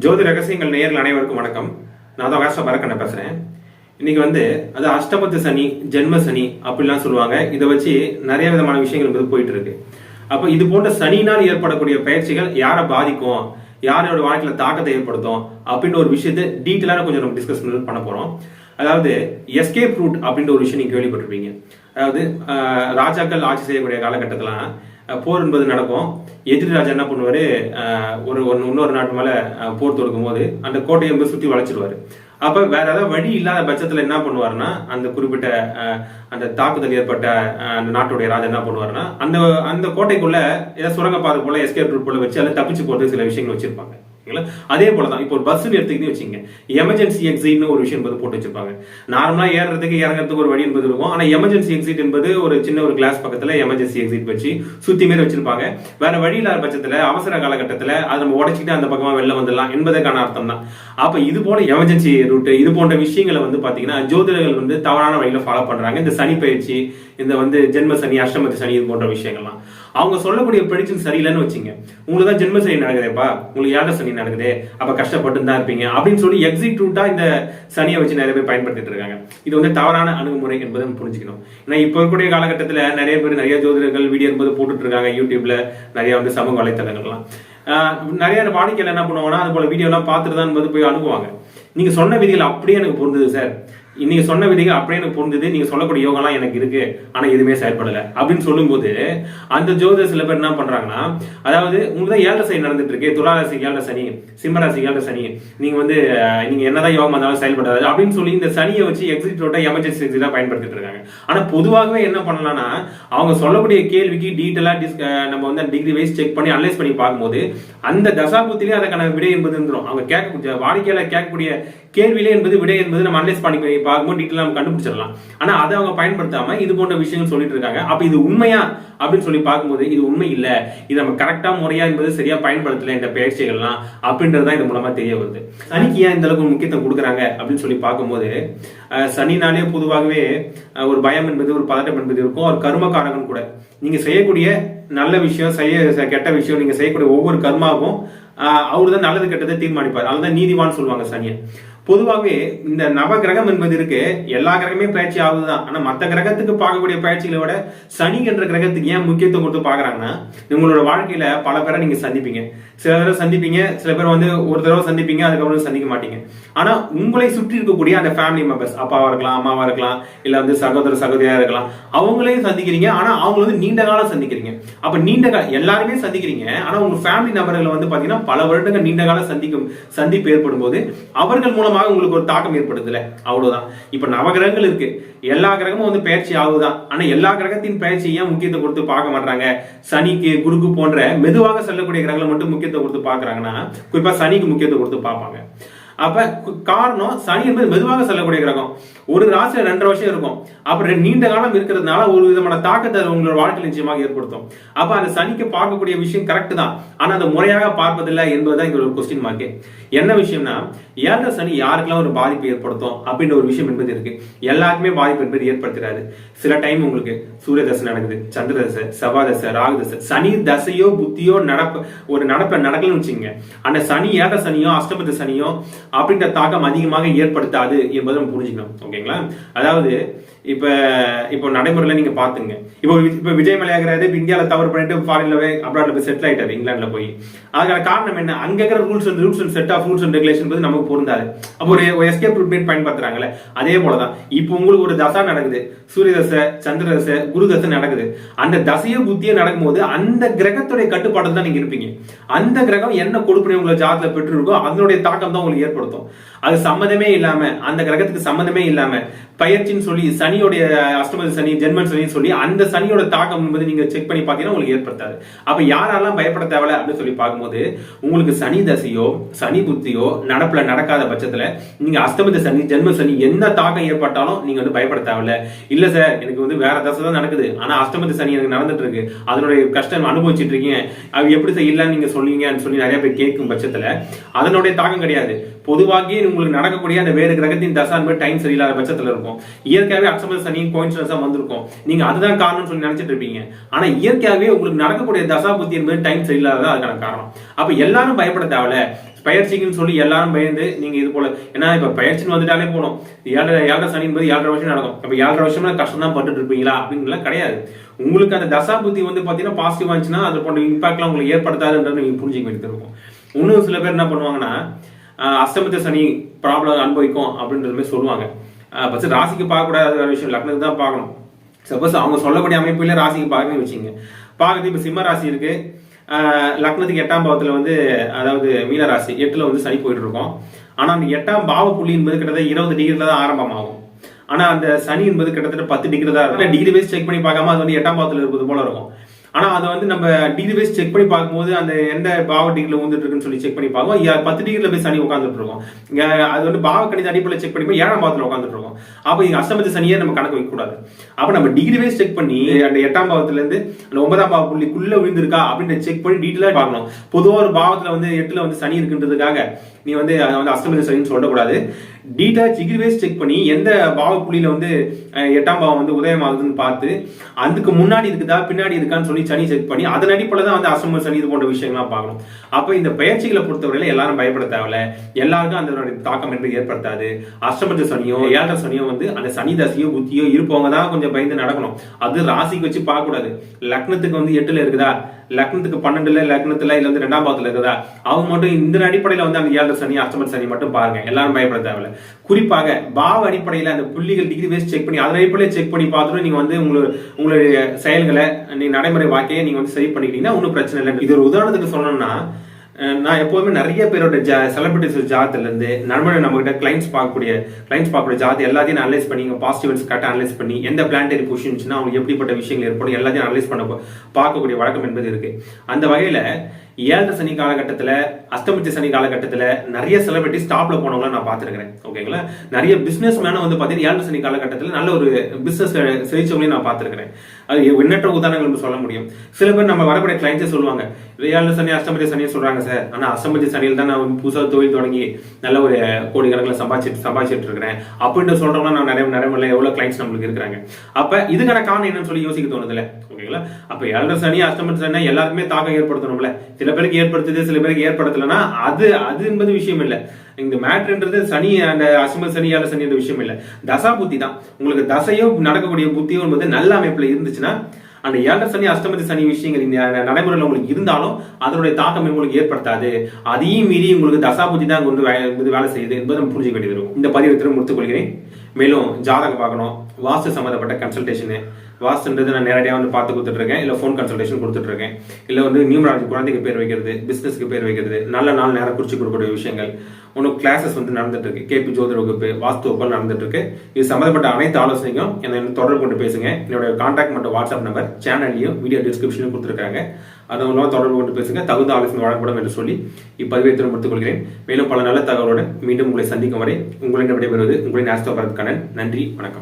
ஜோதி ரகசியங்கள் நேயர்கள் அனைவருக்கும் வணக்கம். நான் தான் வேஷ பரக்கண்ண பேசுறேன். இன்னைக்கு வந்து அது அஷ்டமத்து சனி ஜென்ம சனி அப்படிலாம் சொல்லுவாங்க. இதை வச்சு நிறைய விதமான விஷயங்கள் வந்து போயிட்டு இருக்கு. அப்போ இது போன்ற சனினால் ஏற்படக்கூடிய பயிற்சிகள் யாரை பாதிக்கும்? யாரோட வாழ்க்கையில தாக்கத்தை ஏற்படுத்தும்? அப்படின்ற ஒரு விஷயத்தை டீட்டெயிலான கொஞ்சம் நம்ம டிஸ்கஸ் பண்ண போறோம். அதாவது எஸ்கேப் ரூட் அப்படின்ற ஒரு விஷயம் நீங்க கேள்விப்பட்டிருப்பீங்க. அதாவது ராஜாக்கள் ஆட்சி செய்யக்கூடிய காலகட்டத்திலாம் போர் என்பது நடக்கும். எதிரி ராஜா என்ன பண்ணுவாரு? ஒரு ஒரு இன்னொரு நாட்டு மேலே போர் தொடுக்கும் போது அந்த கோட்டையை வந்து சுற்றி வளைச்சிருவாரு. அப்போ வேற ஏதாவது வழி இல்லாத பட்சத்துல என்ன பண்ணுவாருன்னா அந்த குறிப்பிட்ட அந்த தாக்குதல் ஏற்பட்ட அந்த நாட்டுடைய ராஜா என்ன பண்ணுவாருன்னா அந்த அந்த கோட்டைக்குள்ள ஏதாவது சுரங்கப்பாதை போல எஸ்கேப் ரூட் போல வச்சு அதில் தப்பிச்சு போறது சில விஷயங்கள் வச்சுருப்பாங்க. ஓகேங்களா? அதே போல தான் இப்போ ஒரு பஸ்ன்னு எடுத்துக்கிட்டே வச்சுங்க எமர்ஜென்சி எக்ஸிட்னு ஒரு விஷயம் என்பது போட்டு வச்சிருப்பாங்க. நார்மலா ஏறுறதுக்கு இறங்குறதுக்கு ஒரு வழி என்பது இருக்கும். ஆனா எமர்ஜென்சி எக்ஸிட் என்பது ஒரு சின்ன ஒரு கிளாஸ் பக்கத்துல எமர்ஜென்சி எக்ஸிட் வச்சு சுத்தி மாரி வச்சிருப்பாங்க. வேற வழி இல்லாத பட்சத்துல அவசர காலகட்டத்தில் அதை நம்ம உடச்சிக்கிட்டு அந்த பக்கமா வெளில வந்துடலாம் என்பதற்கான அர்த்தம் தான் அப்ப இது போல எமர்ஜென்சி ரூட் இது போன்ற விஷயங்களை வந்து பாத்தீங்கன்னா ஜோதிடர்கள் வந்து தவறான வழியில ஃபாலோ பண்றாங்க. இந்த சனி பயிற்சி இந்த வந்து ஜென்ம சனி அஷ்டமத்து சனி இது போன்ற விஷயங்கள்லாம். அவங்க சொல்லக்கூடிய ப்ரெடிக்ஷன் சரியில்லைன்னு வச்சுங்க. உங்களுக்கு தான் ஜென்ம சனி நடக்குதேப்பா. உங்களுக்கு ஏழரை சனி நடக்குது. அப்ப கஷ்டப்பட்டு தான் இருப்பீங்க. அப்படின்னு சொல்லி எக்ஸிட் ரூட்டா இந்த சனியை வச்சு நிறைய பேர் பயன்படுத்திட்டு இருக்காங்க. இது வந்து தவறான அணுகுமுறை என்பதை நம்ம புரிஞ்சுக்கணும். ஏன்னா இப்போ இருக்கக்கூடிய காலகட்டத்தில் நிறைய பேர் நிறைய ஜோதிடர்கள் வீடியோ என்பது போட்டுட்டு இருக்காங்க. யூடியூப்ல நிறைய வந்து சமூக வலைத்தளங்கள்லாம். ஆஹ் நிறைய வாடிக்கையில் என்ன பண்ணுவாங்கன்னா அது போல வீடியோ எல்லாம் பார்த்துட்டு தான் என்பது போய் அனுப்புவாங்க நீங்க சொன்ன விதிகள் அப்படியே எனக்கு பொருந்தது சார் நீங்க சொன்ன விதிகள் அப்படியே எனக்கு புரிஞ்சுது. நீங்க சொல்லக்கூடிய யோகாலாம் எனக்கு இருக்கு. ஆனா எதுவுமே செயல்படல. அப்படின்னு சொல்லும்போது அந்த ஜோதிட சில பேர் என்ன பண்றாங்கன்னா அதாவது உங்களுக்கு தான் ஏழரை சனி நடந்துட்டு இருக்கு. துளாராசி ஏழரை சனி சிம்மராசி ஏழரை சனி. நீங்க வந்து நீங்கள் நீங்க என்னதான் யோகம் வந்தாலும் செயல்படாது. அப்படின்னு சொல்லி இந்த சனியை வச்சு எக்ஸிட் ரோட்டா எமர்ஜென்சி எக்ஸிட்டாக பயன்படுத்திட்டு இருக்காங்க. ஆனா பொதுவாகவே என்ன பண்ணலாம்னா அவங்க சொல்லக்கூடிய கேள்விக்கு டீட்டெயிலா நம்ம வந்து டிகிரி வைஸ் செக் பண்ணி அனலைஸ் பண்ணி பார்க்கும்போது அந்த தசாபுத்திலே அதற்கான விடை என்பது வந்துடும் அவங்க கேட்க வாடிக்கையாளர் கேட்கக்கூடிய கேள்வியிலே என்பது விடை என்பது நம்ம அனலைஸ் பண்ணி பார்க்கும்போது டீட்டெயிலாக நம்ம கண்டுபிடிச்சிடலாம். ஆனா அதை அவங்க பயன்படுத்தாம இது போன்ற விஷயங்கள் சொல்லிட்டு இருக்காங்க. அப்ப இது உண்மையா? அப்படின்னு சொல்லி பார்க்கும்போது இது உண்மை இல்ல. இது நம்ம கரெக்டா முறையா என்பது சரியா பயன்படுத்தல இந்த பயிற்சிகள்லாம் அப்படின்றது தான் இது மூலமா தெரிய வருது. சனிக்கு ஏன் இந்த அளவுக்கு முக்கியத்துவம் கொடுக்குறாங்க? அப்படின்னு சொல்லி பார்க்கும்போது சனினாலே பொதுவாகவே ஒரு பயம் என்பது ஒரு பதட்டம் என்பது இருக்கும். ஒரு கர்மகாரகன் கூட. நீங்க செய்யக்கூடிய நல்ல விஷயம் செய்ய கெட்ட விஷயம் நீங்க செய்யக்கூடிய ஒவ்வொரு கர்மாவும் அவர் தான் நல்லது கெட்டதை தீர்மானிப்பார். அதுதான் நீதிவான் சொல்லுவாங்க சனியன் பொதுவாகவே இந்த நவ கிரகம் என்பது இருக்கு எல்லா கிரகமே பயிற்சி ஆகுதுதான். ஆனா மற்ற கிரகத்துக்கு பார்க்கக்கூடிய பயிற்சிகளை விட சனி என்ற கிரகத்துக்கு ஏன் முக்கியத்துவம் கொடுத்து பாக்குறாங்கன்னா உங்களோட வாழ்க்கையில பல பேரை நீங்க சந்திப்பீங்க. சில தடவை சந்திப்பீங்க சில பேர் வந்து ஒரு தடவை சந்திப்பீங்க அதுக்கப்புறம் சந்திக்க மாட்டீங்க. ஆனா உங்களை சுற்றி இருக்கக்கூடிய அந்த ஃபேமிலி மெம்பர்ஸ் அப்பாவா இருக்கலாம் அம்மாவா இருக்கலாம் இல்ல வந்து சகோதர சகோதரியா இருக்கலாம் அவங்களையும் சந்திக்கிறீங்க. ஆனா அவங்களை வந்து நீண்ட காலம் சந்திக்கிறீங்க. அப்ப நீண்ட காலம் எல்லாருமே சந்திக்கிறீங்க. ஆனா உங்க ஃபேமிலி நபர்கள் வந்து பாத்தீங்கன்னா பல வருடங்கள் நீண்ட காலம் சந்திக்கும் சந்திப்பு ஏற்படும் போது அவர்கள் மூலம் மூலமாக உங்களுக்கு ஒரு தாக்கம் ஏற்படுதுல அவ்வளவுதான். இப்ப நவகிரகங்கள் இருக்கு. எல்லா கிரகமும் வந்து பயிற்சி ஆகுதான் ஆனா எல்லா கிரகத்தின் பயிற்சி ஏன் முக்கியத்துவம் கொடுத்து பார்க்க மாட்டாங்க சனிக்கு குருக்கு போன்ற மெதுவாக செல்லக்கூடிய கிரகங்களை மட்டும் முக்கியத்துவம் கொடுத்து பாக்குறாங்கன்னா குறிப்பா சனிக்கு முக்கியத்துவம் கொடுத்து பார்ப்பாங்க. அப்ப கு- காரணம் சனி என்பது மெதுவாக செல்லக்கூடிய கிரகம். ஒரு ராசியில ரெண்டரை வருஷம் இருக்கும். அப்புறம் நீண்ட காலம் இருக்கிறதுனால ஒரு விதமான தாக்கத்தை உங்களோட வாழ்க்கையில் நிச்சயமாக ஏற்படுத்தும். அப்ப அந்த சனிக்கு பார்க்கக்கூடிய விஷயம் கரெக்ட் தான். ஆனா அந்த முறையாக பார்ப்பதில்லை என்பதுதான் இங்க ஒரு கொஸ்டின் மார்க்கு என்ன விஷயம்னா ஏழரை சனி யாருக்கெல்லாம் ஒரு பாதிப்பு ஏற்படுத்தும் அப்படின்ற ஒரு விஷயம் என்பது இருக்கு. எல்லாருக்குமே பாதிப்பு என்பது ஏற்படுத்துறாரு. சில டைம் உங்களுக்கு சூரிய தசை நடக்குது சந்திர தசை செவ்வாய் தசை ராகு தசை சனி தசையோ புத்தியோ நடப்பு ஒரு நடப்ப நடக்கலன்னு வச்சுங்க அந்த சனி ஏழரை சனியோ அஷ்டபத்த சனியோ அப்படின்ற தாக்கம் அதிகமாக ஏற்படுத்தாது என்பதை நம்ம புரிஞ்சுக்கணும். ஓகேங்களா? அதாவது இப்ப இப்போ நடைமுறையில நீங்க பார்த்துங்க இப்போ இப்போ விஜய் மலையாகிறது இப்போ இந்தியால தவறு பண்ணிட்டு ஃபாரின்ல போய் அப்ராட்ல போய் செட்டில் ஆகிட்டார் இங்கிலாந்துல போய். அதுக்கான காரணம் என்ன? அங்க இருக்கிற rules and rules and set of rules and regulation வந்து நமக்கு பொருந்தாது. அப்போ ஒரு எஸ்கேப் ரூட் மேட் பயன்படுத்துறாங்கல்ல அதே போலதான். இப்போ உங்களுக்கு ஒரு தசா நடக்குது. சூரிய தசை சந்திர தசை குரு தசை நடக்குது. அந்த தசையோ புத்தியோ நடக்கும்போது அந்த கிரகத்துடைய கட்டுப்பாடு தான் நீங்க இருப்பீங்க. அந்த கிரகம் என்ன கொடுப்பினை உங்களை ஜாதத்தில் பெற்றிருக்கோ அதனுடைய தாக்கம் தான் உங்களுக்கு ஏற்படுத்தும். அது சம்மந்தமே இல்லாம அந்த கிரகத்துக்கு சம்மந்தமே இல்லாம பயிற்சின்னு சொல்லி சனியோடைய அஷ்டமதி சனி ஜென்மன் சனின்னு சொல்லி அந்த சனியோட தாக்கம் என்பது நீங்க செக் பண்ணி பார்த்தீங்கன்னா உங்களுக்கு ஏற்படுத்தாது. அப்ப யாரெல்லாம் பயப்பட தேவையில்ல அப்படின்னு சொல்லி பார்க்கும்போது உங்களுக்கு சனி தசையோ சனி புத்தியோ நடப்புல நடக்காத பட்சத்துல நீங்க அஷ்டமதி சனி ஜென்ம சனி என்ன தாக்கம் ஏற்பட்டாலும் நீங்க வந்து பயப்பட தேவையில்ல. இல்ல சார் எனக்கு வந்து வேற தசை தான் நடக்குது. ஆனா அஷ்டமதி சனி எனக்கு நடந்துட்டு இருக்கு. அதனுடைய கஷ்டம் அனுபவிச்சுட்டு இருக்கீங்க. அது எப்படி சார் இல்லைன்னு நீங்க சொல்லுவீங்கன்னு சொல்லி நிறைய பேர் கேட்கும் பட்சத்துல அதனுடைய தாக்கம் கிடையாது. பொதுவாகவே உங்களுக்கு நடக்கக்கூடிய அந்த வேறு கிரகத்தின் தசை என்பது டைம் சரியில்லாத பட்சத்தில் இருக்கும். இயற்கையாகவே அக்ஷமத சனி கோயின்சிடன்ஸா வந்திருக்கும். நீங்கள் அதுதான் காரணம்னு சொல்லி நினச்சிட்டு இருப்பீங்க. ஆனால் இயற்கையாகவே உங்களுக்கு நடக்கக்கூடிய தசா புத்தி என்பது டைம் சரியில்லாததான் அதுக்கான காரணம். அப்போ எல்லாரும் பயப்பட தேவையில்ல. பயிற்சிக்குன்னு சொல்லி எல்லாரும் பயந்து நீங்க இது போல ஏன்னா இப்ப பயிற்சின்னு வந்துட்டாலே போனோம் ஏழரை ஏழரை சனி என்பது ஏழரை வருஷம் நடக்கும். அப்ப ஏழரை வருஷமா கஷ்டம் தான் பட்டுட்டு இருப்பீங்களா? அப்படின்லாம் கிடையாது. உங்களுக்கு அந்த தசா புத்தி வந்து பாத்தீங்கன்னா பாசிட்டிவ் ஆச்சுன்னா அது போன்ற இம்பாக்ட்லாம் உங்களுக்கு ஏற்படுத்தாதுன்றது நீங்க புரிஞ்சுக்க வேண்டியது இருக்கும். இன்னும் சில பேர் என்ன பண்ணுவாங்கன்னா ஆஹ் சனி ப்ராப்ளம் அனுபவிக்கும் அப்படின்றது மாதிரி சொல்லுவாங்க. ஃபர்ஸ்ட் ராசிக்கு பார்க்கக்கூடாது விஷயம் லக்னத்துக்கு தான் பார்க்கணும். சப்போஸ் அவங்க சொல்லக்கூடிய அமைப்புல ராசிக்கு பார்க்கணும்னு வச்சுங்க பார்க்கறது இப்போ சிம்ம ராசி இருக்கு. லக்னத்துக்கு எட்டாம் பாவத்தில் வந்து அதாவது மீன ராசி எட்டில் வந்து சனி போயிட்டு இருக்கோம். ஆனால் அந்த எட்டாம் பாவ புள்ளி என்பது கிட்டத்தட்ட இருபது டிகிரியில் தான் ஆரம்பமாகும். ஆனால் அந்த சனி என்பது கிட்டத்தட்ட பத்து டிகிரி தான் இருக்கும். டிகிரி வைஸ் செக் பண்ணி பார்க்காம அது வந்து எட்டாம் பாவத்தில் இருப்பது போல இருக்கும். ஆனால் அதை வந்து நம்ம டிகிரி வைஸ் செக் பண்ணி பார்க்கும்போது அந்த எந்த பாவ டிகிரியில் வந்துட்டு இருக்குன்னு சொல்லி செக் பண்ணி பார்ப்போம் பத்து டிகிரியில் போய் சனி உட்காந்துட்டு இருக்கோம். அது வந்து பாவ கணித அடிப்படையில் செக் பண்ணி போய் ஏழாம் பாவத்தில் உட்காந்துட்டு இருக்கோம். அப்போ இங்க அஷ்டமத்து சனியே நம்ம கணக்கு வைக்கக்கூடாது அப்போ நம்ம டிகிரி வைஸ் செக் பண்ணி அந்த எட்டாம் பாவத்துலேருந்து அந்த ஒன்பதாம் பாவ புள்ளிக்குள்ளே விழுந்திருக்கா அப்படின்னு செக் பண்ணி டீட்டெயிலாக பார்க்கணும். பொதுவாக ஒரு பாவத்தில் வந்து எட்டில் வந்து சனி இருக்குன்றதுக்காக நீ வந்து அதை வந்து அஷ்டமத்து சனின்னு சொல்லக்கூடாது. டீட்டெயில் டிகிரி வைஸ் செக் பண்ணி எந்த பாவ புள்ளியில் வந்து எட்டாம் பாவம் வந்து உதயமாகுதுன்னு பார்த்து அதுக்கு முன்னாடி இருக்குதா பின்னாடி இருக்கான்னு சொல்லி சனி செக் பண்ணி அதன் அடிப்படையில் தான் வந்து அசம சனி இது போன்ற விஷயங்கள்லாம் பார்க்கணும். அப்ப இந்த பயிற்சிகளை பொறுத்தவரையில எல்லாரும் பயப்பட தேவையில்ல. எல்லாருக்கும் அதனுடைய தாக்கம் என்று ஏற்படுத்தாது. அஷ்டமத்து சனியோ ஏழரை சனியோ வந்து அந்த சனி தசையோ புத்தியோ இருப்பவங்க தான் கொஞ்சம் பயந்து நடக்கணும். அது ராசிக்கு வச்சு பார்க்கக்கூடாது. லக்னத்துக்கு வந்து எட்டுல இருக்குதா? லக்னத்துக்கு பன்னெண்டுல லக்னத்துல இல்ல வந்து ரெண்டாம் பாவத்துல இருக்குதா? அவங்க மட்டும் இந்த அடிப்படையில வந்து அந்த ஏழரை சனி அஷ்டமன் சனி மட்டும் பாருங்க. எல்லாரும் பயப்பட தேவையில்ல. குறிப்பாக பாவ அடிப்படையில அந்த புள்ளிகள் டிகிரி வைஸ் செக் பண்ணி அதன் அடிப்படையில செக் பண்ணி பார்த்துட்டு நீங்க வந்து உங்களோட உங்களுடைய செயல்களை நீங்க நடைமுறை வாழ்க்கையை நீங்க வந்து சரி பண்ணிக்கிட்டீங்கன்னா ஒன்றும் பிரச்சனை இல்லை இது ஒரு உதாரணத்துக்கு சொல்லணும்னா நான் எப்போதுமே நிறைய பேரோட ஜா செலிபிரிட்டிஸ் ஜாத்துலேருந்து நண்பர்கள் நம்ம கிளைண்ட்ஸ் பார்க்கக்கூடிய கிளைண்ட்ஸ் பார்க்கக்கூடிய ஜாத் எல்லாத்தையும் அனலைஸ் பண்ணி பாசிட்டிவ்ஸ் கரெக்டாக அனலைஸ் பண்ணி எந்த பிளான்டரி பொசிஷன்ஸ்னா அவங்களுக்கு எப்படிப்பட்ட விஷயங்கள் ஏற்படும் எல்லாத்தையும் அனலைஸ் பண்ண பார்க்கக்கூடிய வழக்கம் என்பது இருக்குது அந்த வகையில் ஏழரை சனி காலகட்டத்துல அஷ்டமிச்ச சனி காலகட்டத்துல நிறைய செலிபிரிட்டி ஸ்டாப்ல போனவங்கள நான் பார்த்துருக்கிறேன். ஓகேங்களா நிறைய பிசினஸ் மேன வந்து பார்த்தீங்கன்னா ஏழரை சனி காலகட்டத்தில் நல்ல ஒரு பிஸ்னஸ் செழிச்சவங்களையும் நான் பார்த்துருக்கிறேன். அது எண்ணற்ற உதாரணங்கள் சொல்ல முடியும். சில பேர் நம்ம வரக்கூடிய கிளைண்ட்ஸே சொல்லுவாங்க ஏழரை சனி அஷ்டமதி சனி சொல்றாங்க சார் ஆனால் அஷ்டமதி சனியில் தான் நான் புதுசாக தொழில் தொடங்கி நல்ல ஒரு கோடிக்கணக்கில் சம்பாதிச்சிட்டு சம்பாதிச்சிட்டு இருக்கிறேன். அப்படின்ட்டு சொல்றவங்க நான் நிறைய நிறைய எவ்வளவு கிளைண்ட்ஸ் நம்மளுக்கு இருக்கிறாங்க. அப்ப இதுக்கான காரணம் என்னன்னு சொல்லி யோசிக்க தோணுதுல ஓகேங்களா அப்ப ஏழரை சனி அஷ்டமதி சனி எல்லாருக்குமே தாக்கம் ஏற்படுத்தணும்ல. சில பேருக்கு ஏற்படுத்துது சில பேருக்கு ஏற்படுத்தலைன்னா அது அது என்பது விஷயம் இல்ல இந்த மேட்ருன்றது சனி அந்த அசும சனி சனி என்ற விஷயம் இல்ல தசா புத்தி தான். உங்களுக்கு தசையோ நடக்கக்கூடிய புத்தியோ என்பது நல்ல அமைப்புல இருந்துச்சுன்னா அந்த ஏழரை சனி அஷ்டமதி சனி விஷயங்கள் இந்த நடைமுறையில் உங்களுக்கு இருந்தாலும் அதனுடைய தாக்கம் உங்களுக்கு ஏற்படுத்தாது. அதையும் மீறி உங்களுக்கு தசா புத்தி தான் கொண்டு இது வேலை செய்யுது என்பதை நம்ம புரிஞ்சுக்க வேண்டியது இருக்கும். இந்த பதிவு திரும்ப முடித்துக் கொள்கிறேன். மேலும் ஜாதகம் பார்க்கணும். வாஸ்து சம்மந்தப்பட்ட கன்சல்டேஷனு வாஸ்துன்றது நான் நேரடியாக வந்து பார்த்து கொடுத்துட்ருக்கேன் இல்லை ஃபோன் கன்சல்டேஷன் கொடுத்துட்ருக்கேன் இல்லை வந்து நியூமராலஜி குழந்தைக்கு பேர் வைக்கிறது பிஸ்னஸ்க்கு பேர் வைக்கிறது நல்ல நாள் நேரம் குறிச்சு கொடுக்கக்கூடிய விஷயங்கள். ஒன்றும் கிளாஸஸ் வந்து நடந்துட்டு இருக்கு கேபி ஜோதிட வகுப்பு வாஸ்து வகுப்பு நடந்துட்டு இது சம்மந்தப்பட்ட அனைத்து ஆலோசனைக்கும் என்னை தொடர்பு கொண்டு பேசுங்க. என்னோட கான்டாக்ட் மற்றும் வாட்ஸ்அப் நம்பர் சேனல்லையும் வீடியோ டிஸ்கிரிப்ஷனும் கொடுத்துருக்காங்க. அது மூலமாக தொடர்பு கொண்டு பேசுங்க. தகுந்த ஆலோசனை வழங்கப்படும் என்று சொல்லி இப்பதிவை திரும்ப கொள்கிறேன் மேலும் பல நல்ல தகவலுடன் மீண்டும் உங்களை சந்திக்கும் வரை உங்களிடம் விடைபெறுவது உங்களின் ஆஸ்தோ பரத் கண்ணன் நன்றி வணக்கம்.